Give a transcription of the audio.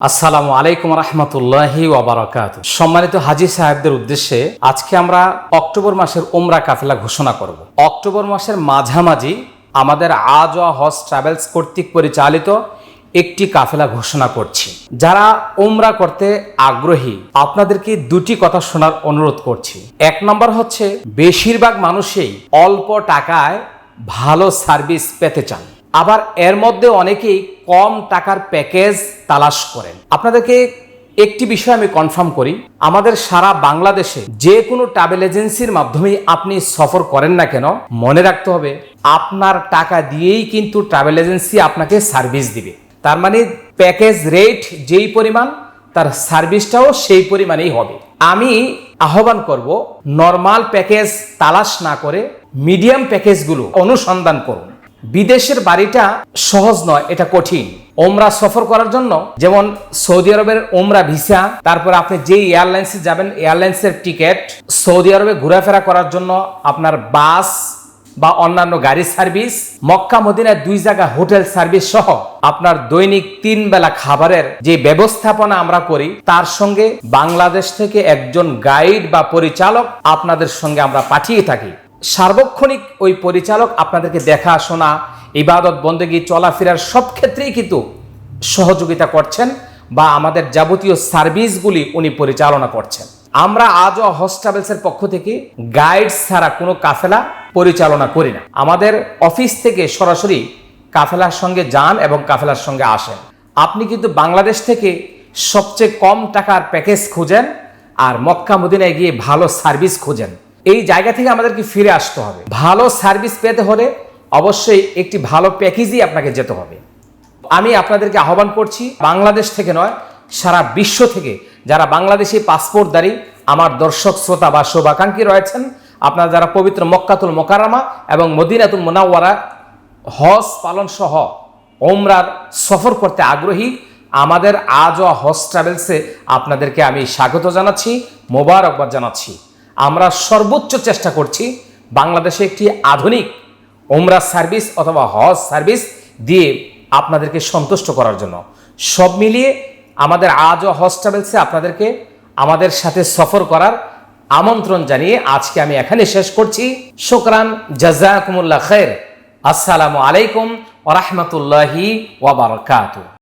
আসসালামু আলাইকুম রহমতুল্লাহি ওবরাকাত সম্মানিত হাজি সাহেবদের উদ্দেশ্যে আজকে আমরা অক্টোবর মাসের ওমরা কাফেলা ঘোষণা করব। অক্টোবর মাসের মাঝামাঝি আমাদের আজ হজ ট্রাভেলস কর্তৃক পরিচালিত একটি কাফেলা ঘোষণা করছি। যারা ওমরা করতে আগ্রহী, আপনাদেরকে দুটি কথা শোনার অনুরোধ করছি। এক নম্বর হচ্ছে, বেশিরভাগ মানুষই অল্প টাকায় ভালো সার্ভিস পেতে চান। আবার এর মধ্যে অনেকেই কম টাকার প্যাকেজ তালাশ করেন। আপনাদেরকে একটি বিষয় আমি কনফার্ম করি। আমাদের সারা বাংলাদেশে যে কোনো ট্রাভেল এজেন্সির মাধ্যমেই আপনি সফর করেন না কেন, মনে রাখতে হবে আপনার টাকা দিয়েই কিন্তু ট্রাভেল এজেন্সি আপনাকে সার্ভিস দিবে। তার মানে প্যাকেজ রেট যেই পরিমাণ, তার সার্ভিসটাও সেই পরিমাণেই হবে। আমি আহ্বান করব নর্মাল প্যাকেজ তালাশ না করে মিডিয়াম প্যাকেজগুলো অনুসন্ধান করুন। বিদেশের বাড়িটা সহজ নয়, এটা কঠিন। ওমরা সফর করার জন্য, যেমন সৌদি আরবের ওমরা ভিসা, তারপর আপনি যেই এয়ারলাইন্সে যাবেন, এয়ারলাইন্সের টিকিট, সৌদি আরবে ঘোরাফেরা করার জন্য আপনার বাস বা অন্যান্য গাড়ি সার্ভিস, মক্কা, মদিনায় দুই জায়গা হোটেল সার্ভিস সহ আপনার দৈনিক তিন বেলা খাবারের যে ব্যবস্থাপনা আমরা করি, তার সঙ্গে বাংলাদেশ থেকে একজন গাইড বা পরিচালক আপনাদের সঙ্গে আমরা পাঠিয়ে থাকি। সার্বক্ষণিক ওই পরিচালক আপনাদেরকে দেখাশোনা ইবাদত, বন্দেগী, চলাফেরার সব ক্ষেত্রেই কিন্তু সহযোগিতা করছেন বা আমাদের যাবতীয় সার্ভিসগুলি উনি পরিচালনা করছেন। আমরা আজও হস্টাবেলসের পক্ষ থেকে গাইড ছাড়া কোনো কাফেলা পরিচালনা করি না। আমাদের অফিস থেকে সরাসরি কাফেলার সঙ্গে যান এবং কাফেলার সঙ্গে আসেন। আপনি কিন্তু বাংলাদেশ থেকে সবচেয়ে কম টাকার প্যাকেজ খুঁজেন আর মক্কা মদিনায় গিয়ে ভালো সার্ভিস খুঁজেন। এই জায়গা থেকে আমাদেরকে ফিরে আসতে হবে। ভালো সার্ভিস পেতে হলে অবশ্যই একটি ভালো প্যাকেজই আপনাকে যেতে হবে। আমি আপনাদেরকে আহ্বান করছি, বাংলাদেশ থেকে নয়, সারা বিশ্ব থেকে যারা বাংলাদেশি পাসপোর্টধারী, আমার দর্শক, শ্রোতা বা শোভাকাঙ্ক্ষী রয়েছেন, আপনারা যারা পবিত্র মক্কাতুল মোকারামা এবং মদিনাতুল মোনাওয়ারা হজ পালন সহ ওমরার সফর করতে আগ্রহী, আমাদের আজও হজ ট্রাভেলসে আপনাদেরকে আমি স্বাগত জানাচ্ছি, মোবারকবাদ জানাচ্ছি। আমরা সর্বোচ্চ চেষ্টা করছি বাংলাদেশে একটি আধুনিক ওমরা সার্ভিস অথবা হজ সার্ভিস দিয়ে আপনাদেরকে সন্তুষ্ট করার জন্য। সব মিলিয়ে আমাদের আজও হজ ট্রাভেলসে আপনাদেরকে আমাদের সাথে সফর করার আমন্ত্রণ জানিয়ে আজকে আমি এখানে শেষ করছি। শুকরান, জাজাকুমুল্লাহ খের আসসালামু আলাইকুম ওরহমতুল্লাহি ওবরকাতুহ